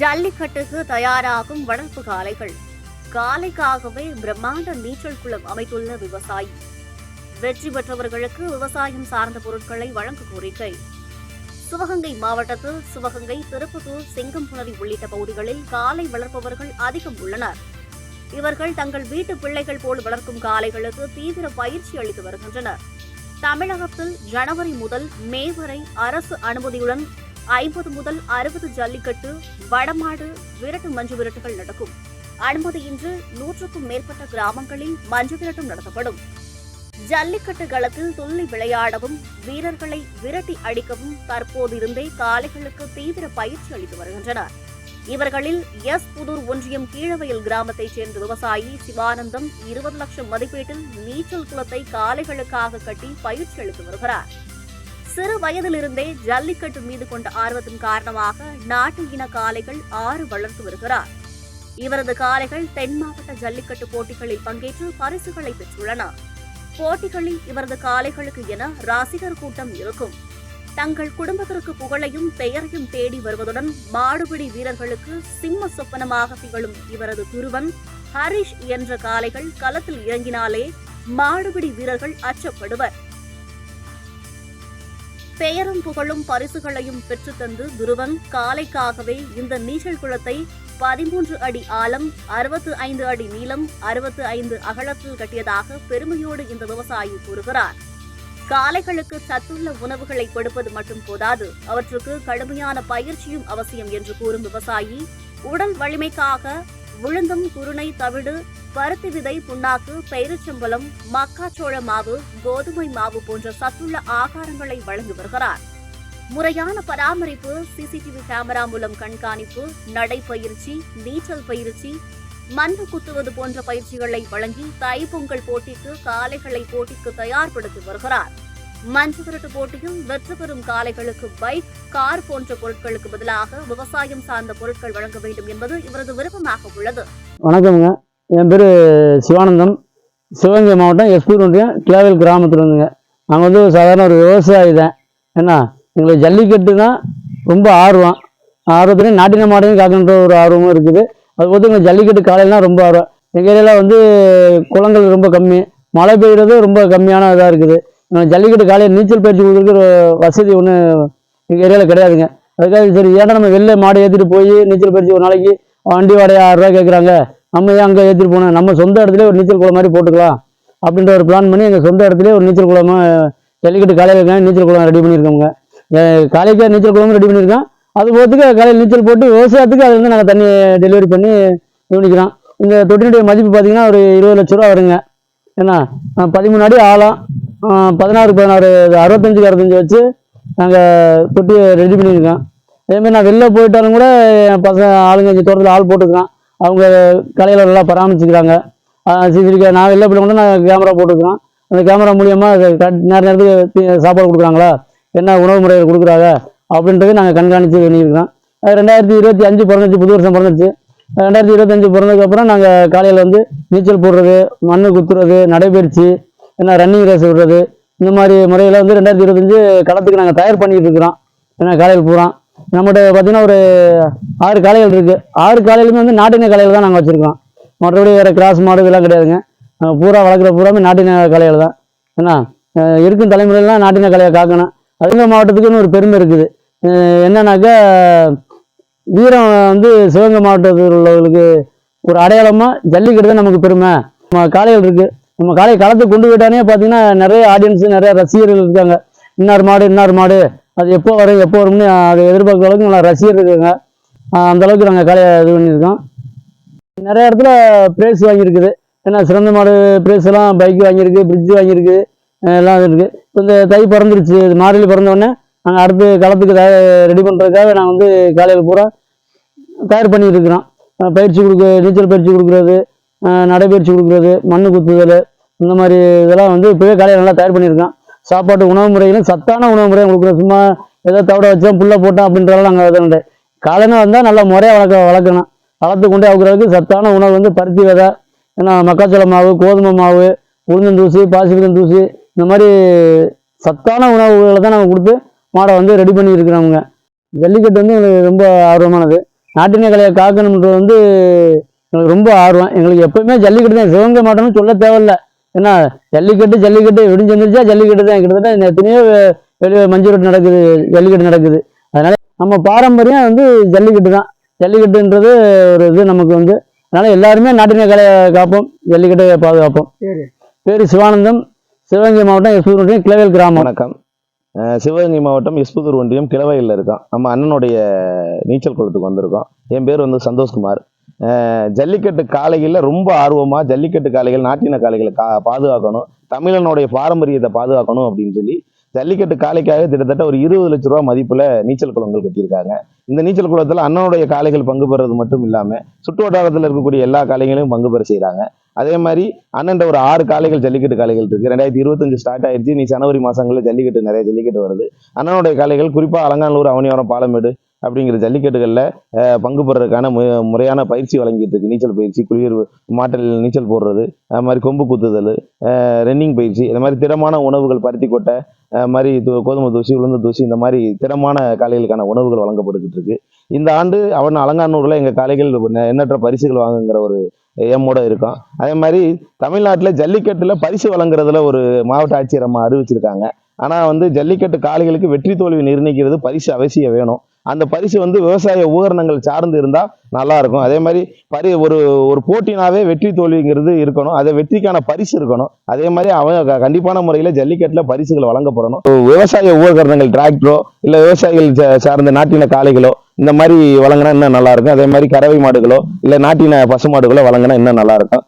ஜல்லிக்கட்டுக்கு தயாராகும் வளர்ப்பு காளைகள். காலைக்காகவே பிரம்மாண்ட நீச்சல் குளம் அமைத்துள்ள விவசாயி. வெற்றி பெற்றவர்களுக்கு விவசாயம் சார்ந்த பொருட்களை வழங்க கோரிக்கை. சிவகங்கை மாவட்டத்தில் சிவகங்கை திருப்பத்தூர் செங்கம்புணரி உள்ளிட்ட பகுதிகளில் காலை வளர்ப்பவர்கள் அதிகம் உள்ளனர். இவர்கள் தங்கள் வீட்டு பிள்ளைகள் போல் வளர்க்கும் காளைகளுக்கு தீவிர பயிற்சி அளித்து வருகின்றனர். தமிழகத்தில் ஜனவரி முதல் மே வரை அரசு அனுமதியுடன் ஐம்பது முதல் அறுபது ஜல்லிக்கட்டு வடமாடு விரட்டு மஞ்சு விரட்டுகள் நடக்கும். அனுமதியின்றி நூற்றுக்கும் மேற்பட்ட கிராமங்களில் மஞ்சு விரட்டும் நடத்தப்படும். ஜல்லிக்கட்டு களத்தில் துள்ளி விளையாடவும் வீரர்களை விரட்டி அடிக்கவும் தற்போதிருந்தே காளைகளுக்கு தீவிர பயிற்சி அளித்து வருகின்றனர். இவர்களில் எஸ் புதூர் ஒன்றியம் கீழவயல் கிராமத்தைச் சேர்ந்த விவசாயி சிவானந்தம் இருபது லட்சம் மதிப்பீட்டில் நீச்சல் குளத்தை காளைகளுக்காக கட்டி பயிற்சி அளித்து வருகிறார். சிறு வயதிலிருந்தே ஜல்லிக்கட்டு மீது கொண்ட ஆர்வத்தின் காரணமாக நாட்டு இன காளைகள் ஆறு வளர்த்து வருகிறார். இவரது காளைகள் தென் மாவட்ட ஜல்லிக்கட்டு போட்டிகளில் பங்கேற்று பரிசுகளை பெற்றுள்ளன. போட்டிகளில் இவரது காளைகளுக்கு என ரசிகர் கூட்டம் இருக்கும். தங்கள் குடும்பத்திற்கு புகழையும் பெயரையும் தேடி வருவதுடன் மாடுபிடி வீரர்களுக்கு சிம்ம சொப்பனமாக திகழும் இவரது துருவன் ஹரிஷ் என்ற காளைகள் களத்தில் இறங்கினாலே மாடுபிடி வீரர்கள் அச்சப்படுவர். பெயரும் புகழும் பரிசுகளையும் பெற்றுத்தந்து துருவன் காளைக்காகவே இந்த நீச்சல் குளத்தை பதிமூன்று அடி ஆழம் அறுபத்து ஐந்து அடி நீளம் அறுபத்து ஐந்து அகலத்தில் கட்டியதாக பெருமையோடு இந்த விவசாயி கூறுகிறார். காளைகளுக்கு சத்துள்ள உணவுகளை கொடுப்பது மட்டும் போதாது அவற்றுக்கு கடுமையான பயிற்சியும் அவசியம் என்று கூறும் விவசாயி உடல் வலிமைக்காக உளுந்தும் குருணை தவிடு பருத்தி விதை புண்ணாக்கு பெயருச்சம்பளம் மக்காச்சோள மாவு கோதுமை மாவு போன்ற சத்துள்ள ஆகாரங்களை வழங்கி வருகிறார். முறையான பராமரிப்பு சிசிடிவி கேமரா மூலம் கண்காணிப்பு நடைப்பயிற்சி நீச்சல் பயிற்சி மண்ணு குத்துவது போன்ற பயிற்சிகளை வழங்கி தைப்பொங்கல் போட்டிக்கு காளைகளை போட்டிக்கு தயார்படுத்தி வருகிறார். மஞ்சு விரட்டு போட்டியில் வெற்றி பெறும் காளைகளுக்கு பைக் கார் போன்ற பொருட்களுக்கு பதிலாக விவசாயம் சார்ந்த பொருட்கள் வழங்க வேண்டும் என்பது இவரது விருப்பமாக உள்ளது. வணக்கம்ங்க. என் பேர் சிவானந்தம். சிவகங்கை மாவட்டம் எஸ்பூர் ஒன்றியம் கிளாவில் கிராமத்தில் இருந்துங்க நாங்கள் வந்து சாதாரண ஒரு விவசாயி தான். என்ன எங்களுக்கு ஜல்லிக்கட்டு தான் ரொம்ப ஆர்வம். ஆர்வத்துலேயும் நாட்டின மாடையும் காக்கின்ற ஒரு ஆர்வமும் இருக்குது. அது போது எங்களுக்கு ஜல்லிக்கட்டு காலையிலாம் ரொம்ப ஆர்வம். எங்கள் ஏரியாவில் வந்து குளங்கள் ரொம்ப கம்மி. மழை பெய்யுறது ரொம்ப கம்மியான இதாக இருக்குது. ஜல்லிக்கட்டு காலையில் நீச்சல் பயிற்சி கொடுக்குற ஒரு வசதி ஒன்று எங்கள் ஏரியாவில் கிடையாதுங்க. அதுக்காக சரி ஏன்டா நம்ம வெளில மாடை ஏற்றிட்டு போய் நீச்சல் பயிற்சி ஒரு நாளைக்கு வண்டி வாடகை ஆறுரூவா கேட்குறாங்க நம்ம ஏன் அங்கே ஏற்றிட்டு போனோம் நம்ம சொந்த இடத்துல ஒரு நீச்சல் குளம் மாதிரி போட்டுக்கலாம். அப்படின்ற ஒரு பிளான் பண்ணி எங்கள் சொந்த இடத்துல ஒரு நீச்சல் குளமாக ஜல்லிக்கட்டு காலையில் நீச்சல் குளம் ரெடி பண்ணியிருக்கோங்க காலைக்கே நீச்சல் குளமும் ரெடி பண்ணியிருக்கோம். அது போகிறதுக்கு காலையில் நீச்சல் போட்டு விவசாயத்துக்கு அது இருந்து நாங்கள் தண்ணி டெலிவரி பண்ணி கவனிக்கிறோம் இந்த தொட்டினுடைய மதிப்பு பார்த்தீங்கன்னா ஒரு இருபது லட்ச ரூபா வருங்க. ஏன்னா பதிமூணு அடி ஆழம். பதினாறு பதினாறு அறுபத்தஞ்சுக்கு அறுபத்தஞ்சு வச்சு நாங்கள் தொட்டியை ரெடி பண்ணியிருக்கோம். அதேமாதிரி நான் வெளில போயிட்டாலும் கூட என் பசங்க ஆளுங்க இங்கே தோட்டத்தில் ஆள் போட்டுக்கிறேன். அவங்க கலையில் நல்லா பராமரிச்சுக்கிறாங்க. சிசிடிவி நான் வெளில போயிட்டு கூட நான் கேமரா போட்டுக்கிறேன். அந்த கேமரா மூலியமாக நேர நேரத்துக்கு சாப்பாடு கொடுக்குறாங்களா? என்ன உணவு முறைகள் கொடுக்குறாங்க? அப்படின்றது நாங்கள் கண்காணித்து பண்ணியிருக்கோம். ரெண்டாயிரத்தி இருபத்தி அஞ்சு பிறந்துச்சு புது வருஷம் பிறந்துச்சு. ரெண்டாயிரத்தி இருபத்தஞ்சு பிறந்ததுக்கப்புறம் நாங்கள் காலையில் வந்து நீச்சல் போடுறது மண் குத்துறது நடைபயிற்சி என்ன ரன்னிங் ரேஸ் விடுறது இந்த மாதிரி முறையில் வந்து ரெண்டாயிரத்தி இருபத்தஞ்சு களத்துக்கு நாங்கள் தயார் பண்ணிகிட்டு இருக்கிறோம். ஏன்னா காலையில் பூரா. நம்மகிட்ட பார்த்திங்கன்னா ஒரு ஆறு காலைகள் இருக்குது ஆறு காலையிலுமே வந்து நாட்டின காலையில் தான் நாங்கள் வச்சுருக்கோம் மற்றபடி வேறு கிராஸ் மாடு இதெல்லாம் கிடையாதுங்க. நாங்கள் பூரா வளர்க்குற பூராமே நாட்டின காலையில் தான். ஏன்னா இருக்கும் தலைமுறையெல்லாம் நாட்டின கலையை காக்கணும். அதுங்க மாவட்டத்துக்குன்னு ஒரு பெருமை இருக்குது. என்னன்னாக்கா வீரம் வந்து சிவகங்கை மாவட்டத்தில் உள்ளவர்களுக்கு ஒரு அடையாளமாக ஜல்லிக்கட்டு தான் நமக்கு பெருமை. நம்ம காளைகள் இருக்குது நம்ம காலையை களத்துக்கு கொண்டு போயிட்டானே பார்த்தீங்கன்னா நிறைய ஆடியன்ஸ் நிறைய ரசிகர்கள் இருக்காங்க. இன்னார் மாடு இன்னார் மாடு. அது எப்போ வரும் எப்போ வரும்னு அதை எதிர்பார்க்குற அளவுக்கு நல்லா ரசிகர் இருக்காங்க. அந்தளவுக்கு அந்த அளவுக்கு நாங்கள் காலையை இது பண்ணியிருக்கோம். நிறைய இடத்துல ப்ரைஸ் வாங்கியிருக்குது. ஏன்னா சிறந்த மாடு ப்ரைஸ் எல்லாம் பைக் வாங்கியிருக்கு ஃப்ரிட்ஜ் வாங்கியிருக்கு எல்லாம் இருக்குது இப்போ இந்த தை பிறந்துருச்சு இது மாறிலி பிறந்தோடனே நாங்கள் அடுத்து களத்துக்கு ரெடி பண்ணுறதுக்காக நான் வந்து காலையில் பூரா தயார் பண்ணிட்டு இருக்கிறோம். பயிற்சி கொடுக்க நீச்சல் பயிற்சி கொடுக்குறது நடைபயிற்சி நடைப்பயிற்சி கொடுக்குறது மண் குத்துதல் இந்த மாதிரி இதெல்லாம் வந்து இப்போவே காலையில் நல்லா தயார் பண்ணியிருக்கோம் சாப்பாட்டு உணவு முறைகளும் சத்தான உணவு முறையை கொடுக்குறோம் சும்மா ஏதோ தவிட வச்சோம் புல்லை போட்டோம் அப்படின்றதெல்லாம் நாங்கள் இது காலையில் வந்தால் நல்லா முறையாக வளர்க்க வளர்க்கணும். வளர்த்து கொண்டே அவுக்கிறதுக்கு சத்தான உணவு வந்து பருத்தி விதை ஏன்னா மக்காச்சோள மாவு கோதுமை மாவு உளுந்தந்தூசி பாசிபிளம் தூசி இந்த மாதிரி சத்தான உணவுகளை தான் நாங்கள் கொடுத்து மாடை வந்து ரெடி பண்ணி இருக்கிறோமுங்க ஜல்லிக்கட்டு வந்து எங்களுக்கு ரொம்ப ஆர்வமானது. நாட்டின கலையை காக்கணுன்றது வந்து எங்களுக்கு ரொம்ப ஆர்வம். எங்களுக்கு எப்பவுமே ஜல்லிக்கட்டு தான் சிவகங்கை மாட்டோம்னு சொல்ல தேவையில்ல. ஏன்னா ஜல்லிக்கட்டு ஜல்லிக்கட்டு விடிஞ்செந்திரிச்சா ஜல்லிக்கட்டு தான். கிட்டத்தட்ட எத்தனையோ வெளியே மஞ்சள் நடக்குது ஜல்லிக்கட்டு நடக்குது. அதனால நம்ம பாரம்பரியம் வந்து ஜல்லிக்கட்டு தான். ஜல்லிக்கட்டுன்றது ஒரு இது நமக்கு வந்து. அதனால எல்லாருமே நாட்டின கலையை காப்போம் ஜல்லிக்கட்டை பாதுகாப்போம். பேரு? சிவானந்தம் சிவகங்கை மாவட்டம் எஸ்பூர் ஒன்றியம் கிளவேல் கிராமம். வணக்கம். சிவகங்கை மாவட்டம் எஸ்புதூர் ஒன்றியம் கிளவையில் இருக்கோம். நம்ம அண்ணனுடைய நீச்சல் குளத்துக்கு வந்திருக்கோம். என் பேர் வந்து சந்தோஷ்குமார். ஜல்லிக்கட்டு காளைகளில் ரொம்ப ஆர்வமாக ஜல்லிக்கட்டு காளைகள் நாட்டின காளைகளை கா பாதுகாக்கணும். தமிழனுடைய பாரம்பரியத்தை பாதுகாக்கணும் அப்படின்னு சொல்லி ஜல்லிக்கட்டு காளைக்காக கிட்டத்தட்ட ஒரு இருபது லட்ச ரூபா மதிப்பில் நீச்சல் குளங்கள் கட்டியிருக்காங்க. இந்த நீச்சல் குளத்தில் அண்ணனுடைய காளைகள் பங்கு பெறது மட்டும் இல்லாமல் சுற்று வட்டாரத்தில் இருக்கக்கூடிய எல்லா காளைகளையும் பங்கு பெற செய்கிறாங்க அதே மாதிரி அண்ணன் ஒரு ஆறு காளைகள் ஜல்லிக்கட்டு காளைகள் இருக்கு. ரெண்டாயிரத்தி இருபத்தஞ்சு ஸ்டார்ட் ஆயிடுச்சு நீ ஜனவரி மாசங்களில் ஜல்லிக்கட்டு நிறைய ஜல்லிக்கட்டு வருது. அண்ணனுடைய காளைகள் குறிப்பாக அலங்காநல்லூர் அவனியாரம் பாலமேடு அப்படிங்கிற ஜல்லிக்கட்டுகளில் பங்கு பெறதுக்கான மு முறையான பயிற்சி வழங்கிட்டு இருக்கு. நீச்சல் பயிற்சி குளிர் மாட்டலில் நீச்சல் போடுறது அது மாதிரி கொம்பு குத்துதல் ரன்னிங் பயிற்சி இந்த மாதிரி திடமான உணவுகள் பருத்தி கொட்டை மாதிரி து- கோதுமை தூசி உளுந்த தூசி இந்த மாதிரி திடமான காளைகளுக்கான உணவுகள் வழங்கப்பட்டுக்கிட்டு இருக்கு. இந்த ஆண்டு அவன் அலங்கானூரில் எங்கள் காளைகள் எண்ணற்ற பரிசுகள் வாங்குங்கிற ஒரு எம்மோட இருக்கும். அதே மாதிரி தமிழ்நாட்டில் ஜல்லிக்கட்டில் பரிசு வழங்குறதுல ஒரு மாவட்ட ஆட்சியர் அம்மா அறிவிச்சிருக்காங்க. ஆனால் வந்து ஜல்லிக்கட்டு காளைகளுக்கு வெற்றி தோல்வி நிர்ணயிக்கிறது பரிசு அவசியம் வேணும். அந்த பரிசு வந்து விவசாய உபகரணங்கள் சார்ந்து இருந்தால் நல்லா இருக்கும். அதே மாதிரி பரி ஒரு ஒரு போட்டினாவே வெற்றி தோல்விங்கிறது இருக்கணும். அதை வெற்றிக்கான பரிசு இருக்கணும். அதே மாதிரி அவன் க- கண்டிப்பான முறையில் ஜல்லிக்கட்டில் பரிசுகள் வழங்கப்படணும். விவசாய உபகரணங்கள் டிராக்டரோ இல்லை விவசாயிகள் சார்ந்த நாட்டின காளைகளோ இந்த மாதிரி வழங்கினா இன்னும் நல்லா இருக்கும். அதே மாதிரி கறவை மாடுகளோ இல்லை நாட்டின பசு மாடுகளோ வழங்கினா இன்னும் நல்லா இருக்கும்.